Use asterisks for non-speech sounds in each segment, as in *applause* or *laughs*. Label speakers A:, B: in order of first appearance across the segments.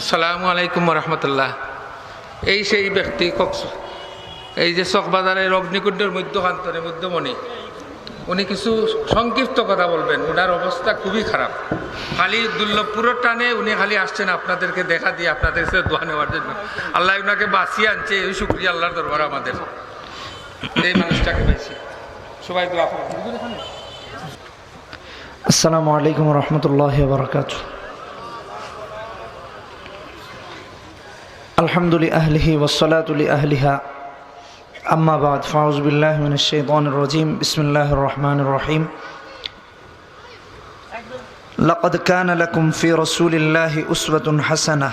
A: আসসালামু আলাইকুম রহমতুল্লাহ এই সেই ব্যক্তি কক্স এই যে চকবাজারের অগ্নিকুণ্ডের মধ্যকান্তরে মধ্যমণি, উনি কিছু সংক্ষিপ্ত কথা বলবেন ওনার অবস্থা খুবই খারাপ। খালি দুর্লভপুরের টানে উনি খালি আসছেন আপনাদেরকে দেখা দিয়ে, আপনাদের সাথে দোয়া নেওয়ার জন্য। আল্লাহ ওনাকে বাঁচিয়ে আনছে, এই শুক্রিয়া আল্লাহর দরবার আমাদের। এই মানুষটাকে পেয়েছি। সবাই দোয়া
B: আসসালামু আলাইকুম রহমতুল্লাহ বারকাত الحمد لأهله والصلاة لأهلها أما بعد فأعوذ بالله من الشيطان الرجيم بسم الله الرحمن الرحيم لقد كان لكم في رسول الله أسوة حسنة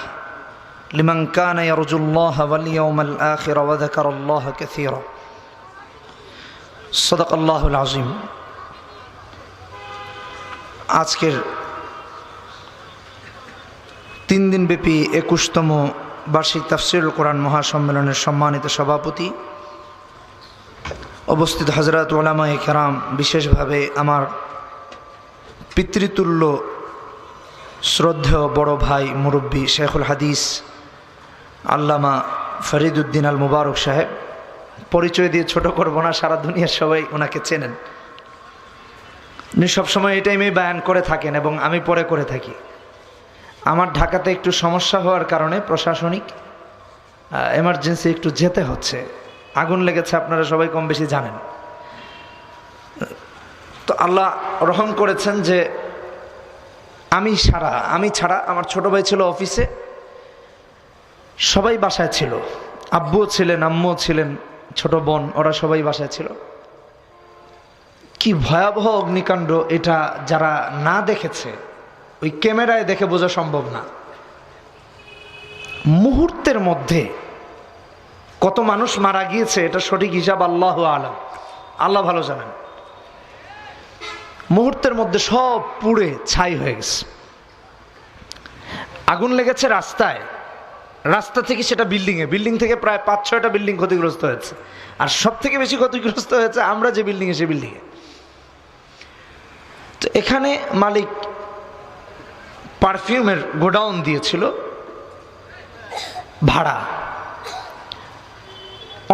B: لمن كان يرجو الله واليوم الآخر وذكر الله كثيرا صدق الله العظيم আজকের তিন দিনব্যাপী একুশতম বার্ষিক তাফসিরুল কোরআন মহাসম্মেলনের সম্মানিত সভাপতি, অবস্থিত হজরত ওলামা কেরাম, বিশেষভাবে আমার পিতৃতুল্য শ্রদ্ধেয় বড় ভাই মুরব্বী শেখুল হাদিস আল্লামা ফরিদুদ্দিন আল মুবারক সাহেব। পরিচয় দিয়ে ছোট করব না, সারা দুনিয়ার সবাই ওনাকে চেনেন। উনি সবসময় এই টাইমে বায়ান করে থাকেন এবং আমি পরে করে থাকি। আমার ঢাকাতে একটু সমস্যা হওয়ার কারণে প্রশাসনিক এমার্জেন্সি একটু যেতে হচ্ছে। আগুন লেগেছে, আপনারা সবাই কম বেশি জানেন। তো আল্লাহ রহম করেছেন যে আমি সারা, আমি ছাড়া আমার ছোট ভাই ছিল অফিসে, সবাই বাসায় ছিল। আব্বুও ছিলেন, আম্মুও ছিলেন, ছোট বোন, ওরা সবাই বাসায় ছিল। কি ভয়াবহ অগ্নিকাণ্ড এটা যারা না দেখেছে ওই ক্যামেরায় দেখে বোঝা সম্ভব না। মুহূর্তের মধ্যে কত মানুষ মারা গিয়েছে, এটা সঠিক হিসাব আল্লাহ আলম। আল্লাহ ভালো জানেন। মুহূর্তের মধ্যে সব পুড়ে ছাই হয়ে গেছে। আগুন লেগেছে রাস্তায়। রাস্তা থেকে সেটা বিল্ডিংয়ে বিল্ডিং থেকে প্রায় পাঁচ, ছয়টা বিল্ডিং ক্ষতিগ্রস্ত হয়েছে। আর সব থেকে বেশি ক্ষতিগ্রস্ত হয়েছে আমরা যে বিল্ডিংয়ে সে বিল্ডিংয়ে তো এখানে মালিক পারফিউমের গোডাউন দিয়েছিল, ভাড়া।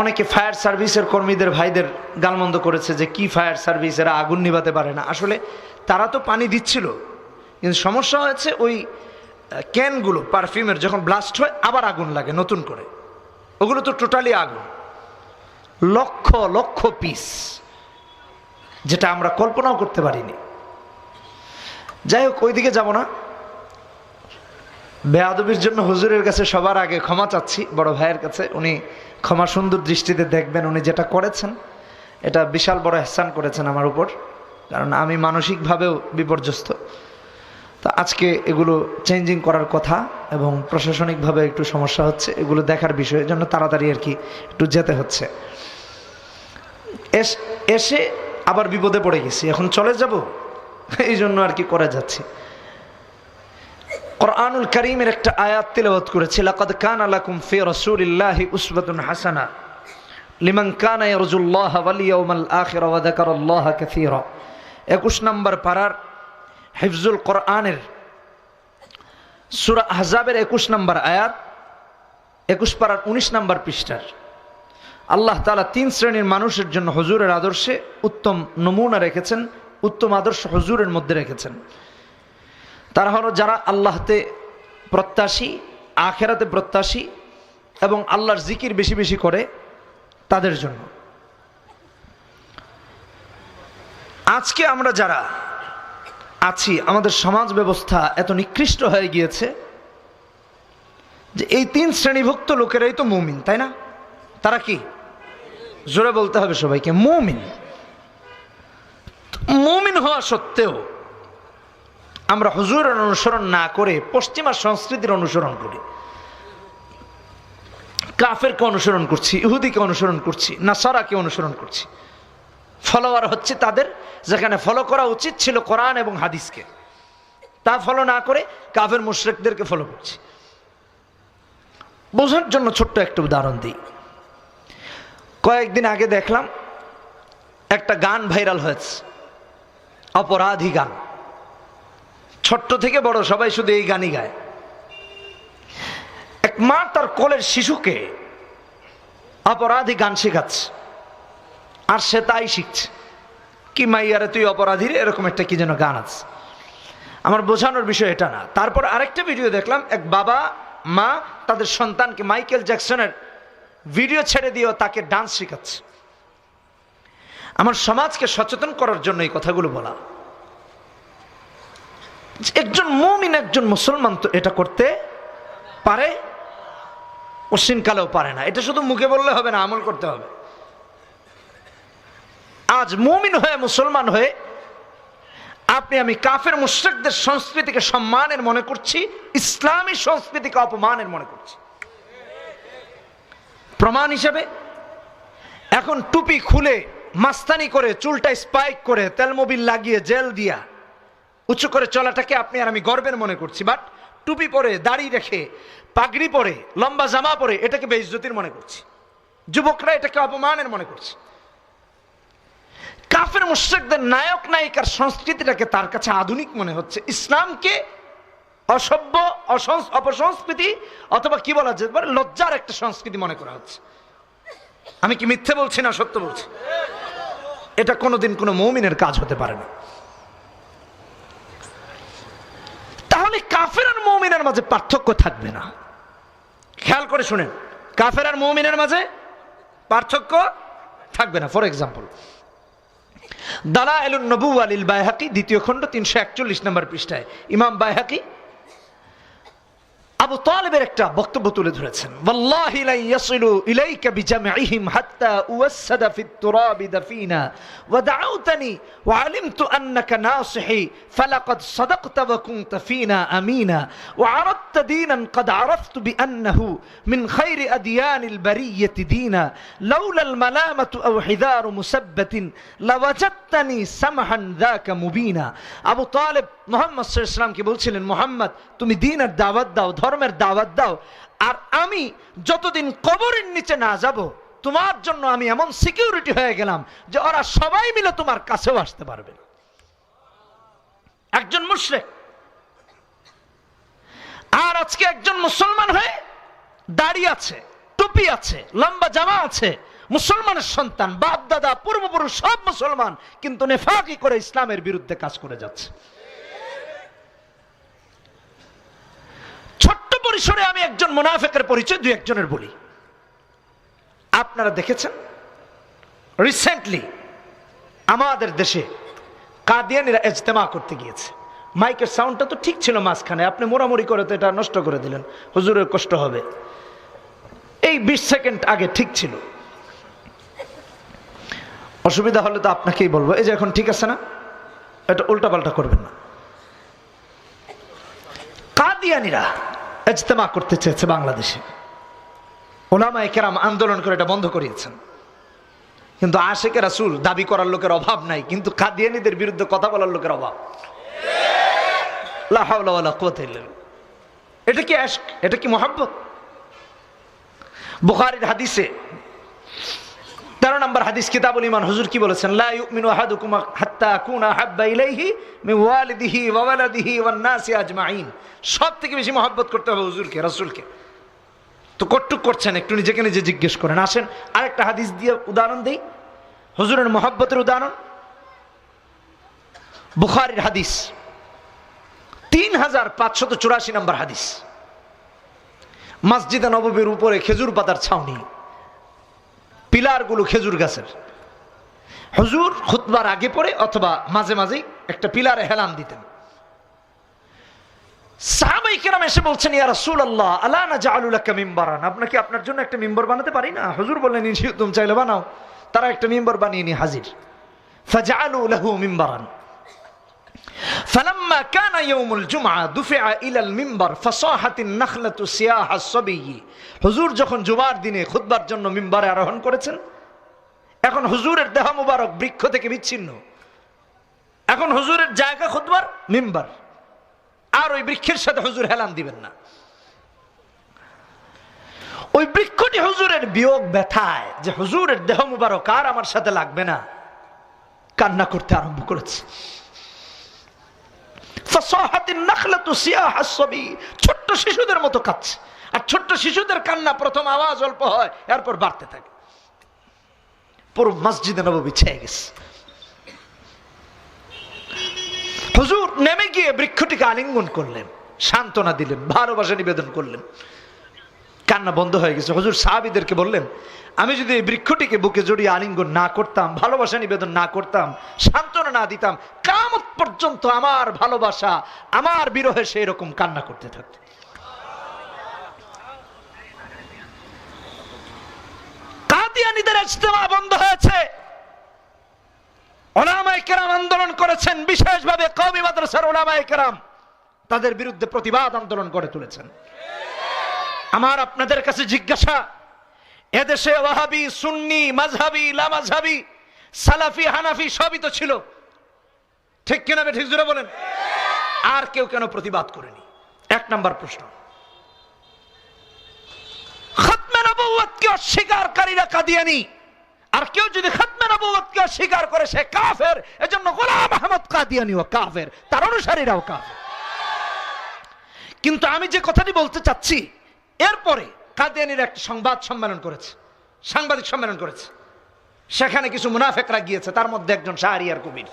B: অনেকে ফায়ার সার্ভিসের কর্মীদের ভাইদের গালমন্দ করেছে যে কি ফায়ার সার্ভিস, এরা আগুন নিভাতে পারে না। আসলে তারা তো পানি দিচ্ছিল, কিন্তু সমস্যা হয়েছে ওই ক্যানগুলো, পারফিউমের যখন ব্লাস্ট হয়, আবার আগুন লাগে নতুন করে। ওগুলো তো টোটালি আগুন। লক্ষ লক্ষ পিস, যেটা আমরা কল্পনাও করতে পারিনি। যাই হোক, ওইদিকে যাব না। বেয়াদবির জন্য হুজুরের কাছে সবার আগে ক্ষমা চাচ্ছি, বড় ভাইয়ের কাছে। উনি ক্ষমা সুন্দর দৃষ্টিতে দেখবেন উনি যেটা করেছেন, এটা বিশাল বড় হেসান করেছেন আমার উপর, কারণ আমি মানসিকভাবেও বিপর্যস্ত। তা আজকে এগুলো চেঞ্জিং করার কথা এবং প্রশাসনিকভাবে একটু সমস্যা হচ্ছে, এগুলো দেখার বিষয় জন্য তাড়াতাড়ি আর কি একটু যেতে হচ্ছে। এস- এসে আবার বিপদে পড়ে গেছি, এখন চলে যাব? *laughs* এই জন্য আর কি করে যাচ্ছি। কোরআনুল করিমের একটা আয়াত তিলাওয়াত করেছি, লাকাদ কানা লাকুম ফি রাসূলিল্লাহি উসওয়াতুন হাসানা, লিমান কানা ইয়ারজুল্লাহ ওয়াল ইয়াউমাল আখির ওয়া যাকারাল্লাহ কাসীরা। 21 নম্বর পারার হিফজুল কোরআনের সূরা আহজাবের 21 নম্বর আয়াত 21 পারার 19 নম্বর পৃষ্ঠার। আল্লাহ তাআলা তিন শ্রেণির মানুষের জন্য হুজুরের আদর্শে উত্তম নমুনা রেখেছেন, উত্তম আদর্শ হুজুরের মধ্যে রেখেছেন। তারা হলো যারা আল্লাহতে প্রত্যাশী, আখেরাতে প্রত্যাশী এবং আল্লাহর জিকির বেশি বেশি করে তাদের জন্য। আজকে আমরা যারা আছি, আমাদের সমাজ ব্যবস্থা এত নিকৃষ্ট হয়ে গিয়েছে যে এই তিন শ্রেণীভুক্ত লোকেরাই তো মুমিন, তাই না? তারা কি? জোরে বলতে হবে সবাইকে, মুমিন। মুমিন হওয়া সত্ত্বেও আমরা হুজুরের অনুসরণ না করে পশ্চিমা সংস্কৃতির অনুসরণ করি। কাফেরকে অনুসরণ করছি, ইহুদিকে অনুসরণ করছি, নাসারাকে অনুসরণ করছি। ফলোয়ার হচ্ছে তাদের, যেখানে ফলো করা উচিত ছিল কোরআন এবং হাদিসকে। তা ফলো না করে কাফের মুশরেকদেরকে ফলো করছি। বোঝার জন্য ছোট্ট একটা উদাহরণ দিই। কয়েকদিন আগে দেখলাম একটা গান ভাইরাল হয়েছে, অপরাধী গান। ছোট্ট থেকে বড় সবাই শুধু এই গানই গায়। এক মা তার কোলের শিশুকে অপরাধী গান শেখাচ্ছে, আর সে তাই শিখছে। কি মাইয়ারে তুই অপরাধী রে? এরকম একটা কি যেন গান আছে। আমার বোঝানোর বিষয় এটা না। তারপর আরেকটা ভিডিও দেখলাম, এক বাবা, মা তাদের সন্তানকে মাইকেল জ্যাকসনের ভিডিও ছেড়ে দিয়েও তাকে ডান্স শেখাচ্ছে। আমার সমাজকে সচেতন করার জন্য এই কথাগুলো বলা। একজন মুমিন, একজন মুসলমান তো এটা করতে পারে? অশ্বিনকালেও পারে না। এটা শুধু মুখে বললে হবে না, আমল করতে হবে। আজ মুমিন হয়ে, মুসলমান হয়ে আপনি, আমি কাফের, মুশ্রিকদের সংস্কৃতিকে সম্মানের মনে করছি, ইসলামী সংস্কৃতিকে অপমানের মনে করছি। প্রমাণ হিসেবে, এখন টুপি খুলে, মাস্তানি করে, চুলটা স্পাইক করে, তেলমোবিল লাগিয়ে, জেল দিয়া উঁচু করে চলাটাকে আপনি আর আমি গর্বের মনে করছি বাট টুপি পরে, দাড়ি রেখে, পাগড়ি পরে, লম্বা জামা পরে, এটাকে বেইজ্জতির মনে করছি। যুবকরা এটাকে অপমানের মনে করছে। কাফের, মুশ্রিকদের নায়ক, নায়িকার সংস্কৃতিটাকে তার কাছে আধুনিক মনে হচ্ছে। ইসলামকে অসভ্য অপসংস্কৃতি, অথবা কি বলা যেতে পারে, লজ্জার একটা সংস্কৃতি মনে করা হচ্ছে। আমি কি মিথ্যে বলছি না সত্য বলছি? এটা কোনোদিন কোনো মৌমিনের কাজ হতে পারে না তাহলে কাফের আর মৌমিনের মাঝে পার্থক্য থাকবে না। খেয়াল করে শুনেন, কাফের আর মৌমিনের মাঝে পার্থক্য থাকবে না। ফর এক্সাম্পল দালা এলুন নবু আলিল বায়হাকি দ্বিতীয় খণ্ড তিনশো একচল্লিশ নম্বর পৃষ্ঠায়। ইমাম বায়হাকি আবু তালেবের একটা বক্তব্য তুলে ধরেছেন والله لا يصل إليك بجمعهم حتى أوسد في التراب دفينا ودعوتني وعلمت أنك ناصحي فلقد صدقت وكنت فينا أمينا وعرضت دينا قد عرفت بأنه من خير أديان البرية دينا لولا الملامة أو حذار مسبة لوجدتني سمحا ذاك مبينا أبو طالب মোহাম্মদ ইসলামকে বলছিলেন মোহাম্মদ তুমি দিনের দাওয়াত দাও ধর্মের দাওয়াত দাও, আর আমি যতদিন কবরের নিচে না যাব, তোমার জন্য আমি এমন সিকিউরিটি হয়ে গেলাম যে ওরা সবাই মিলে তোমার কাছেও আসতে পারবে। একজন মুশরিক, আর আজকে একজন মুসলমান হয়ে দাড়ি আছে, টুপি আছে, লম্বা জামা আছে, মুসলমানের সন্তান, বাপ, দাদা, পূর্বপুরুষ, সব মুসলমান, কিন্তু নেফাকি করে ইসলামের বিরুদ্ধে কাজ করে যাচ্ছে ছোট্ট পরিসরে আমি একজন মুনাফেকের পরিচয় দুই একজনের বলি। আপনারা দেখেছেন? রিসেন্টলি আমাদের দেশে কাদিয়ানিরা এজতেমা করতে গিয়েছে। মাইকের সাউন্ডটা তো ঠিক ছিল মাঝখানে, আপনি মোড়ামুড়ি করে তো এটা নষ্ট করে দিলেন। হুজুরের কষ্ট হবে। এই বিশ সেকেন্ড আগে ঠিক ছিল। অসুবিধা হলে তো আপনাকেই বলব। এই যে এখন ঠিক আছে না? এটা উল্টাপাল্টা করবেন না। কাদিয়ানিরা ইজতেমা করতে চেয়েছে বাংলাদেশে। ওলামায়ে কেরাম আন্দোলন করে এটা বন্ধ করিয়েছেন। কিন্তু আশেকে রাসুল দাবি করার লোকের অভাব নাই, কিন্তু কাদিয়ানিদের বিরুদ্ধে কথা বলার লোকের অভাব। এটা কি এটা কি মোহাব্বত? বুখারীর হাদিসে নম্বর হাদিস কিতাবুল ইমান হুজুর কি বলেছেন? লা ইউমিনু আহাদুকুম হাত্তা আকুনা হাব্বা ইলাইহি মিন ওয়ালিদিহি ওয়া ওয়ালাদিহি ওয়ান নাসি আজমাইন। সব থেকে বেশি মহব্বত করতে হবে হুজুরকে, রাসূলকে। তো কটুক করছেন, একটু নিজেকে নিজে জিজ্ঞেস করেন। আসেন, আরেকটা হাদিস দিয়ে উদাহরণ দেই। হুজুরের মহব্বতের উদাহরণ। বুখারীর হাদিস। তিন হাজার পাঁচশত চুরাশি নম্বর হাদিস। মসজিদে নববীর উপরে খেজুর পাতার ছাউনি। পিলারগুলো খেজুর গাছের। হুজুর খুতবার আগে পরে অথবা মাঝে মাঝেই একটা পিলারে হেলান দিতেন। সাহাবাই কেরাম এসে বলছেন, ইয়া আল্লাহ আলা নাজআলুলাকা মিম্বারান? আপনাকে আপনার জন্য একটা মিম্বর বানাতে পারি না? হুজুর বললেন তুমি চাইলে বানাও। তারা একটা মিম্বর বানিয়ে নি হাজির। ফাজআলু লাহু মিম্বারান। فلما كان يوم الجمعة دفع إلى المنبر فصاحت النخلة سياح الصبي হুজুর যখন জুমার দিনে খুতবার জন্য মিম্বারে আরোহণ করেছেন এখন হুজুরের দেহ মুবারক বৃক্ষ থেকে বিচ্ছিন্ন এখন হুজুরের জায়গা খুতবার মিম্বার আর ওই বৃক্ষের সাথে হুজুর হেলান দিবেন না ওই বৃক্ষটি হুজুরের বিয়োগ ব্যথায় যে হুজুরের দেহ মুবারক আর আমার সাথে লাগবে না কান্না করতে আরম্ভ করেছে ছোট্ট শিশুদের মতো কাঁদছে। আর ছোট্ট শিশুদের কান্না প্রথম আওয়াজ অল্প হয়, এরপর বাড়তে থাকে। পুরো মসজিদে নবী ছেয়ে গেছে। হুজুর নেমে গিয়ে বৃক্ষটিকে আলিঙ্গন করলেন, সান্ত্বনা দিলেন, ভালোবাসা নিবেদন করলেন। কান্না বন্ধ হয়ে গেছে। হুজুর সাহাবিদেরকে বললেন, আমি যদি এই বৃক্ষটিকে বুকে জড়িয়ে আলিঙ্গন না করতাম, ভালোবাসা নিবেদন না করতাম, সান্ত্বনা না দিতাম কামত পর্যন্ত আমার ভালোবাসা, আমার বিরহে সেই রকম কান্না করতে থাকতো। বিশেষভাবে কওমি মাদ্রাসার ওলামায়ে কেরাম, তাদের বিরুদ্ধে প্রতিবাদ আন্দোলন করে তুলেছেন। আমার আপনাদের কাছে জিজ্ঞাসা, এদেশে ওয়াহাবি, সুন্নি, মাঝহাবি লামাঝহাবি সালাফি, হানাফি সবই তো ছিল। ঠিক কিনা ঠিক জুড়ে বলেন? আর কেউ কেন প্রতিবাদ করেনি? এক নাম্বার প্রশ্ন। নবুয়তকে অস্বীকারীরা কাদিয়ানি। আর কেউ যদি খতমে নবুয়তকে অস্বীকার করে, সে কাফের। এজন্য গোলাম আহমদ ও কাফের। তার অনুসারীরাও কাফের। কিন্তু আমি যে কথাটি বলতে চাচ্ছি এরপরে কাদিয়ানির একটা সংবাদ সম্মেলন করেছে, সাংবাদিক সম্মেলন করেছে। সেখানে কিছু মুনাফেকরা গিয়েছে, তার মধ্যে একজন শাহরিয়ার কবির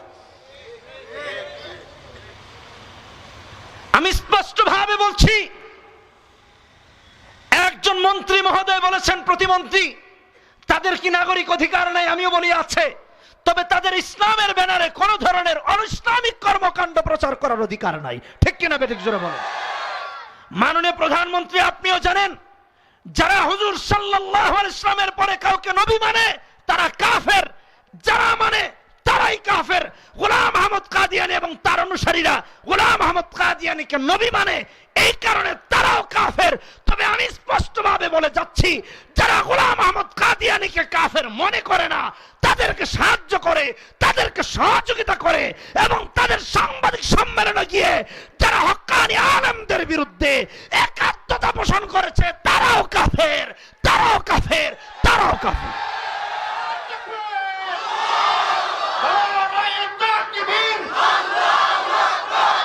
B: আমি স্পষ্টভাবে বলছি, একজন মন্ত্রী মহোদয় বলেছেন, প্রতিমন্ত্রী, তাদের কি নাগরিক অধিকার নাই আমিও বলি আছে, তবে তাদের ইসলামের ব্যানারে কোন ধরনের অনিসলামিক কর্মকাণ্ড প্রচার করার অধিকার নাই। ঠিক কিনা বেঠিক জোরে বলেন। মাননীয় প্রধানমন্ত্রী, আপনিও জানেন, যারা হুজুর সাল্লাহ ইসলামের পরে কাউকে নবী মানে তারা কাফের। যারা মানে তারাই কাফের গোলাম আহমদ কাদিয়ানি এবং তার অনুসারীরা গোলাম আহমদ কাদিয়ানিকে নবী মানে। এই কারণে তারাও কাফের। তবে আমি স্পষ্টভাবে বলে যাচ্ছি, যারা গোলাম আহমদ কাদিয়ানিকে কাফের মনে করে না, তাদেরকে সাহায্য করে, তাদেরকে সহযোগিতা করে এবং তাদের সাংবাদিক সম্মেলনে গিয়ে যারা হক্কানি আলমদের বিরুদ্ধে একাত্মতা পোষণ করেছে, তারাও কাফের তারাও কাফের তারাও কাফের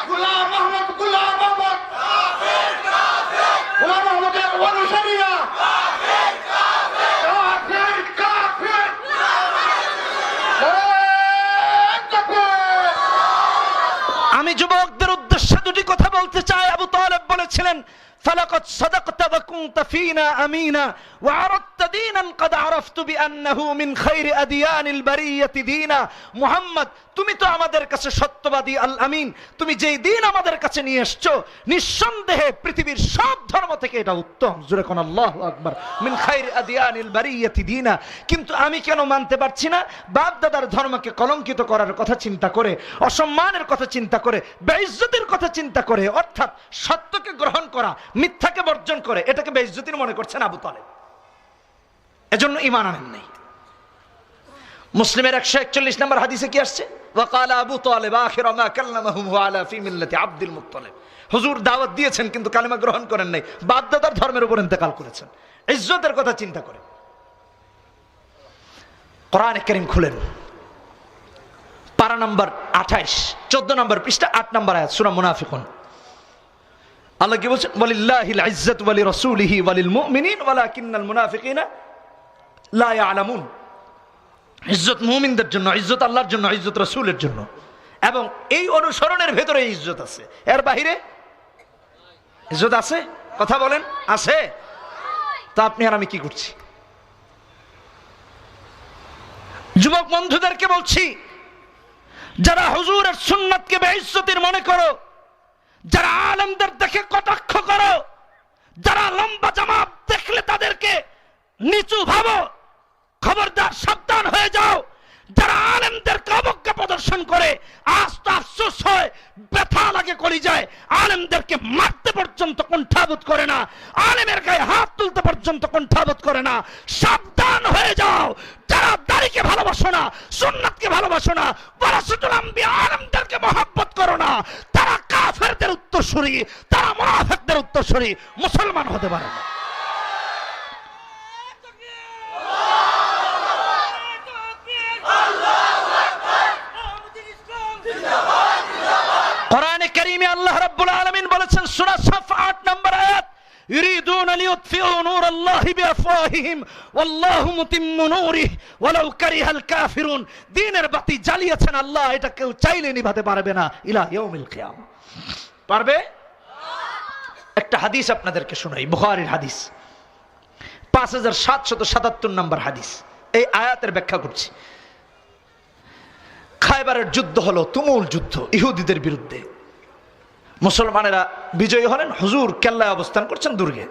C: গুলাম আহমদ গুলাম আহমদ গুলাম আহমদের অনুসারীরা কাফের কাফের কাফের
B: আমি যুবকদের উদ্দেশ্যে দুটি কথা বলতে চাই আবু তালেব বলেছিলেন ফালাকত সাদাকতা ওয়া কুনতা ফিনা আমিনা ওয়া তুমি তো আমাদের কাছে সত্যবাদী আল আমিন। তুমি যেই দিন আমাদের কাছে নিয়ে এসছো, নিঃসন্দেহে পৃথিবীর সব ধর্ম থেকে এটা উত্তম। জুরে কোন আল্লাহ মিন খাইর বারিয়াতি দিনা। কিন্তু আমি কেন মানতে পারছি না? বাপ দাদার ধর্মকে কলঙ্কিত করার কথা চিন্তা করে, অসম্মানের কথা চিন্তা করে বেইজ্জতির কথা চিন্তা করে, অর্থাৎ সত্যকে গ্রহণ করা, মিথ্যাকে বর্জন করে, এটাকে বেইজ্জতির মনে করছেন আবু তালেব। এজন্য ইমান আনেন নাই। মুসলিমের একশো একচল্লিশ নম্বর হাদিসে কি আসছে? হুজুর দাওয়াত দিয়েছেন কিন্তু কালিমা গ্রহণ করেন নাই। ধর্মের উপর ইন্তেকাল করেছেন। ইজ্জতের কথা চিন্তা করে। কোরআন করিম খুলেন। পারা নাম্বার আঠাইশ, চোদ্দ নম্বর পৃষ্ঠা, আট নম্বর আয়াত, সুরা মুনাফিকুন। আল্লাহ কি বলছেন? ওয়ালিল্লাহিল ইজ্জাত ওয়ালি রাসূলিহি ওয়ালিল মুমিনিন ওয়ালাকিন্নাল মুনাফিকিনা লা ইয়ালামুন। ইজ্জত মুমিনদের জন্য, ইজ্জত আল্লাহর জন্য, ইজ্জত রাসূলের জন্য। এবং এই অনুসরণের ভেতরে ইজ্জত আছে। এর বাহিরে ইজ্জত আছে? কথা বলেন, আছে? তা আপনি আর আমি কি করছি? যুবক বন্ধুদেরকে বলছি, যারা হুজুরের সুন্নাতকে বেইজ্জতির মনে করো, যারা আলমদের দেখে কটাক্ষ করো, যারা লম্বা জামা দেখলে তাদেরকে নিচু ভাবো খবরদার সাবধান হয়ে যাও। যারা আলেমদেরকে অবজ্ঞা প্রদর্শন করে আজ তো আফসোস হয়, ব্যথা লাগে, করি যায়। আলেমদেরকে মারতে পর্যন্ত কণ্ঠাবোধ করে না। আলেমের গায়ে হাত তুলতে পর্যন্ত কণ্ঠাবোধ করে না। সাবধান হয়ে যাও। যারা দাড়িকে ভালোবাসো না, সুন্নাতকে ভালোবাসো না, ওয়ারাসাতুল আম্বিয়া আলেমদেরকে মহব্বত করো না। তারা কাফেরদের উত্তরসূরি, তারা মুনাফিকদের উত্তরসূরি, মুসলমান হতে পারে না। কোরআনে কারীমে আল্লাহ রাব্বুল আলামিন বলেছেন সূরা সাফ 8 নম্বর আয়াত يريدون ليطفئوا نور الله بأفواههم والله متم نوره ولو كره الكافرون দিনের বাতি জ্বালিয়েছেন আল্লাহ এটা কেউ চাইলে নিভাতে পারবে না ইলা ইয়াউমিল কিয়াম পারবে একটা হাদিস আপনাদেরকে শোনাই বুখারীর হাদিস পাঁচ হাজার সাতশত সাতাত্তর নম্বর হাদিস এই আয়াতের ব্যাখ্যা করছি খায়বারের যুদ্ধ হলো তুমুল যুদ্ধ ইহুদিদের বিরুদ্ধে। মুসলমানেরা বিজয়ী হলেন, হুজুর কেল্লায় অবস্থান করছেন দুর্গে।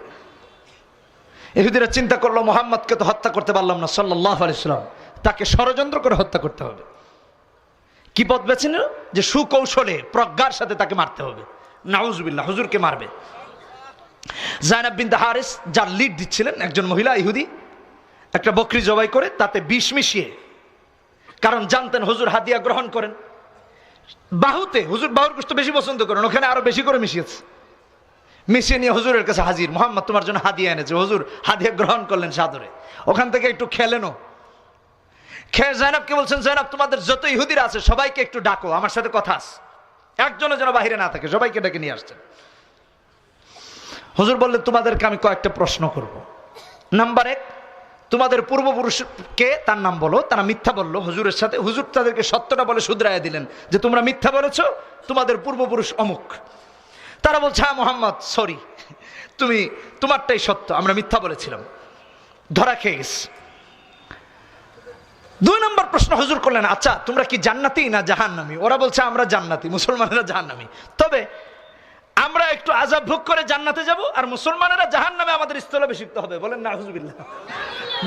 B: ইহুদিরা চিন্তা করল, মোহাম্মদকে তো হত্যা করতে পারলাম না সাল্লাহ আলাইসালাম তাকে ষড়যন্ত্র করে হত্যা করতে হবে। কি পথ বেছে নিল? যে সুকৌশলে, প্রজ্ঞার সাথে তাকে মারতে হবে। নাউজুবিল্লাহ, হুজুরকে মারবে। জায়নাব বিন হারিস, যার লিড দিচ্ছিলেন একজন মহিলা ইহুদি। একটা বকরি জবাই করে তাতে বিষ মিশিয়ে কারণ জানতেন হুজুর হাদিয়া গ্রহণ করেন। বাহুতে হুজুর বাহুর গোস্ত বেশি পছন্দ করেন, ওখানে আরও বেশি করে মিশিয়েছে। মিশিয়ে নিয়ে হুজুরের কাছে হাজির, মোহাম্মদ, তোমার জন্য হাদিয়া এনেছে। হুজুর হাদিয়া গ্রহণ করলেন সাদরে। ওখান থেকে একটু খেলেনও খেয়ে জাইনাবকে বলছেন জাইনাব তোমাদের যত ইহুদিরা আছে, সবাইকে একটু ডাকো, আমার সাথে কথা আছে একজনের যেন বাহিরে না থাকে, সবাইকে ডেকে নিয়ে আসছেন। হুজুর বললেন, তোমাদেরকে আমি কয়েকটা প্রশ্ন করব। নাম্বার এক তোমাদের পূর্বপুরুষকে তার নাম বলো, তারা মিথ্যা বলল, হুজুরের সাথে, হুজুর তাদেরকে সত্যটা বলে শুধরাইয়া দিলেন যে তোমরা মিথ্যা বলেছ, তোমাদের পূর্বপুরুষ অমুক। তারা বলছে হ্যাঁ মোহাম্মদ সরি তুমি, তোমারটাই সত্য, আমরা মিথ্যা বলেছিলাম। ধরা খেয়ে গেছি। দুই নম্বর প্রশ্ন হুজুর করলেন আচ্ছা তোমরা কি জান্নাতি না জাহান্নামি? ওরা বলছে, আমরা জান্নাতি, মুসলমানেরা জাহান্নামি। তবে আমরা একটু আজাব ভোগ করে জান্নাতে যাব আর মুসলমানেরা জাহান নামে আমাদের স্থলাভিষিক্ত হবে। বলেন না হুজুবিল্লাহ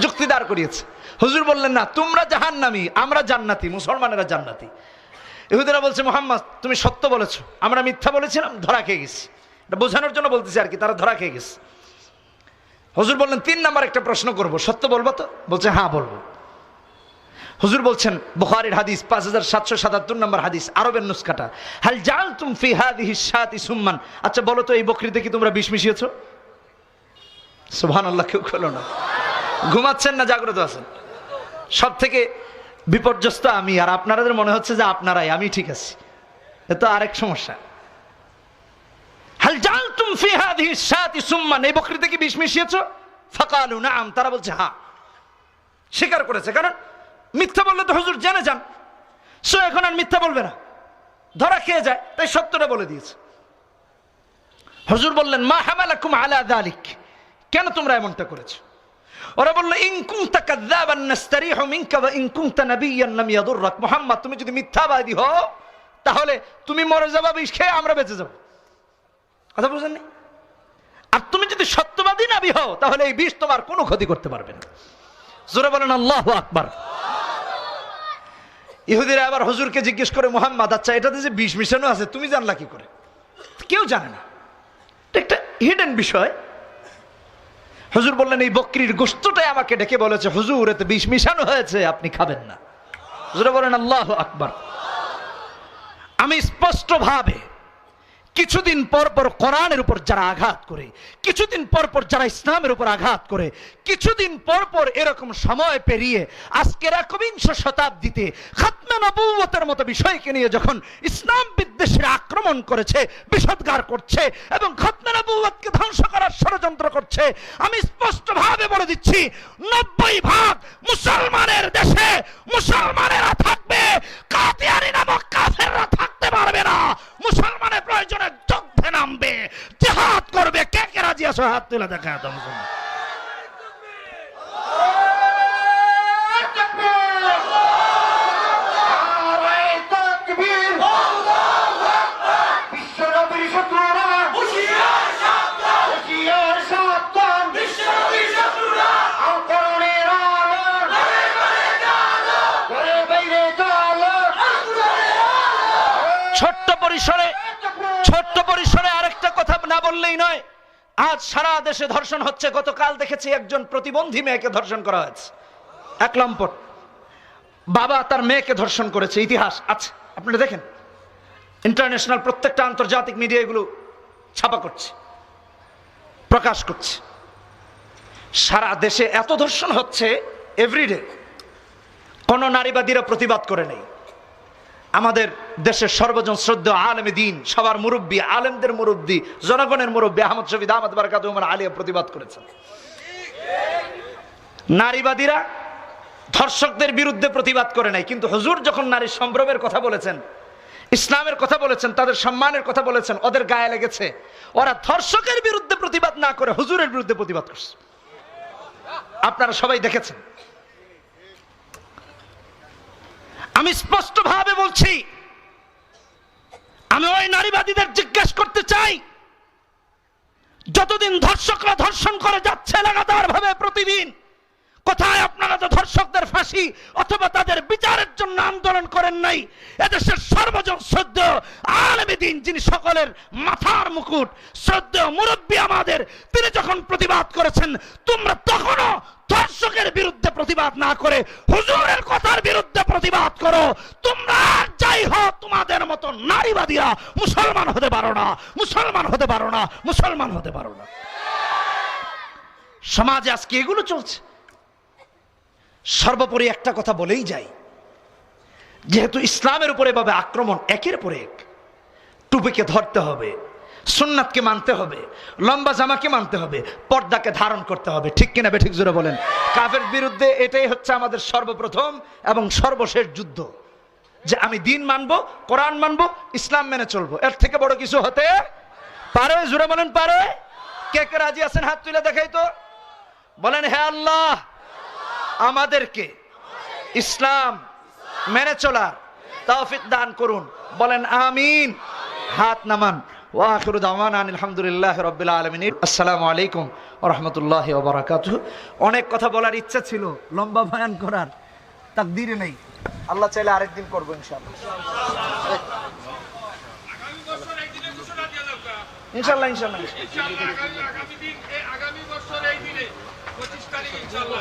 B: যুক্তি দাঁড় করিয়েছে। হুজুর বললেন, না, তোমরা জাহান নামি আমরা জান্নাতি, মুসলমানেরা জান্নাতি। ইহুদিরা বলছে, মোহাম্মদ, তুমি সত্য বলেছ, আমরা মিথ্যা বলেছিলাম, ধরা খেয়ে গেছি। এটা বোঝানোর জন্য বলতেছি আর কি, তারা ধরা খেয়ে গেছে। হুজুর বললেন, তিন নাম্বার একটা প্রশ্ন করব, সত্য বলব তো? বলছে হ্যাঁ বলব। হুজুর বলছেন, বুখারীর হাদিস, পাঁচ হাজার সাতশো সাতাত্তর নম্বর হাদিস, আরবের নুসকাটা হাল জাল তুম ফি হাদিহি সাতি সুম্মান? আচ্ছা বলো তো, এই বকরিতে কি তোমরা বিষ মিশিয়েছো? সুবহানাল্লাহ, কেউ খেলো না। ঘুমাচ্ছেন না, জাগ্রত আছেন। সব থেকে বিপর্যস্ত আমি, আর আপনাদের মনে হচ্ছে যে আপনারাই, আমি ঠিক আছি। এ আরেক সমস্যা। স্বীকার করেছে, কারণ মিথ্যা বললে তো হুজুর যান। এখন আর মিথ্যা বলবে না। ধরা খেয়ে যায়, তাই সত্যটা বলে দিয়েছে। হুজুর বললেন, মা হামালাকুম আলা কেন তোমরা এমনটা করেছ? ওরা বলল ইনকুংতা কাযাবান নাস্তারিহু মিনকা ওয়া ইনকুংতা নাবিয়্যান লাম ইয়াদুররাক। মুহাম্মদ, তুমি যদি মিথ্যাবাদী হও, তাহলে তুমি মরে যাবা, বিষ খেয়ে আমরা বেঁচে যাব। কথা বুঝেননি? আর তুমি যদি সত্যবাদী নাবি হও, তাহলে এই বিষ তোমার কোনো ক্ষতি করতে পারবে না। জোরে বলেন, আল্লাহ আকবার। ইহুদিরা আবার হুজুরকে জিজ্ঞেস করে, মোহাম্মদ আচ্ছা এটাতে যে বিষ মিশানো আছে, তুমি জানলা কি করে? কেউ জানে না। একটা হিডেন বিষয়। হুজুর বললেন, এই বকরির গোস্তটাই আমাকে ডেকে বলেছে, হুজুর, এতে বিষ মিশানো হয়েছে, আপনি খাবেন না। হুজুর বলেন, আল্লাহ আকবর। আমি স্পষ্ট ভাবে কিছুদিন পর পর কোরআনের উপর যারা আঘাত করে, কিছুদিন পর পর যারা ইসলামের উপর আঘাত করে, কিছুদিন পর পর এরকম সময় পেরিয়ে আজকের একবিংশ শতাব্দীতে খাতমে নবুয়তের মতো বিষয়কে নিয়ে যখন ইসলাম বিদ্বেষের আক্রমণ করেছে, বিষদগার করছে এবং খাতমে নবুয়তকে ধ্বংস করার ষড়যন্ত্র করছে, আমি স্পষ্ট ভাবে বলে দিচ্ছি, নব্বই ভাগ মুসলমানের দেশে মুসলমানেরা থাকবে কাতিয়ারি নামক কাফেররা থাকতে পারবে না। মুসলমানের প্রয়োজনে যুদ্ধে নামবে, জেহাদ করবে। কে কে রাজি আছো? হাত তুলে দেখা মুসলমান পরিসরে, ছোট্ট পরিসরে আরেকটা কথা না বললেই নয়, আজ সারা দেশে ধর্ষণ হচ্ছে। গতকাল দেখেছি একজন প্রতিবন্ধী মেয়েকে ধর্ষণ করা হয়েছে। এক লম্পট। বাবা তার মেয়েকে ধর্ষণ করেছে। ইতিহাস আছে। আপনারা দেখেন। ইন্টারন্যাশনাল প্রত্যেকটা আন্তর্জাতিক মিডিয়া এগুলো ছাপা করছে। প্রকাশ করছে। সারা দেশে এত ধর্ষণ হচ্ছে এভরিডে কোনো নারীবাদীরা প্রতিবাদ করে নেই। আমাদের দেশের সর্বজন শ্রদ্ধ আলেম দিন, সবার মুরব্বী, আলেমদের মুরব্বী, জনগণের মুরব্বী আহমদ শফিদ আহমদ বারকাত আলিয়া প্রতিবাদ করেছেন। নারীবাদীরা ধর্ষকদের বিরুদ্ধে প্রতিবাদ করে নাই, কিন্তু হুজুর যখন নারী সম্ভ্রমের কথা বলেছেন, ইসলামের কথা বলেছেন, তাদের সম্মানের কথা বলেছেন, ওদের গায়ে লেগেছে, ওরা ধর্ষকের বিরুদ্ধে প্রতিবাদ না করে হুজুরের বিরুদ্ধে প্রতিবাদ করছে। আপনারা সবাই দেখেছেন আমি স্পষ্টভাবে বলছি, আমি ওই নারীবাদীদের জিজ্ঞেস করতে চাই, যতদিন ধর্ষকরা ধর্ষণ করে যাচ্ছে লাগাতার ভাবে প্রতিদিন, কোথায় আপনারা তো ধর্ষকদের ফাঁসি অথবা তাদের বিচারের জন্য আন্দোলন করেন নাই, এদেশের সর্বজন শ্রদ্ধ আলমী দিন যিনি সকলের মাথার মুকুট শ্রদ্ধ মুরব্বী আমাদের, তিনি যখন প্রতিবাদ করেছেন, তোমরা তখনও ধর্ষকের বিরুদ্ধে প্রতিবাদ না করে, হুজুরের কথার বিরুদ্ধে প্রতিবাদ করো। তোমরা যাই হোক তোমাদের মতো নারীবাদীরা মুসলমান হতে পারো না, মুসলমান হতে পারো না, মুসলমান হতে পারো না। সমাজে আজকে এগুলো চলছে। সর্বোপরি একটা কথা বলেই যাই। যেহেতু ইসলামের উপরে এভাবে আক্রমণ একের পর এক টুপিকে ধরতে হবে সুন্নাতকে মানতে হবে, লম্বা জামাকে মানতে হবে, পর্দাকে ধারণ করতে হবে। ঠিক কিনা বেঠিক জোরে বলেন? কাফের বিরুদ্ধে এটাই হচ্ছে আমাদের সর্বপ্রথম এবং সর্বশেষ যুদ্ধ। যে আমি দিন মানবো, কোরআন মানবো, ইসলাম মেনে চলবো। এর থেকে বড় কিছু হতে পারে? জোরে বলেন, পারে? কে কে রাজি আছেন? হাত তুলে দেখাই তো। বলেন, হে আল্লাহ, আমাদেরকে ইসলাম মেনে চলার তৌফিক দান করুন। বলেন, আমিন। হাত নামান। ওয়াখিরু দাওয়ানা আলহামদুলিল্লাহ রাব্বিল আলামিন। আসসালামু আলাইকুম ওয়া রাহমাতুল্লাহি ওয়া বারাকাতুহু। অনেক কথা বলার ইচ্ছা ছিল লম্বা বয়ান করার তাকদীরে নেই। আল্লাহ চাইলে আরেকদিন করব ইনশাআল্লাহ। ইনশাআল্লাহ ইনশাআল্লাহ।
A: আগামী বছর এই দিনে পঁচিশ তারিখ ইনশাল্লাহ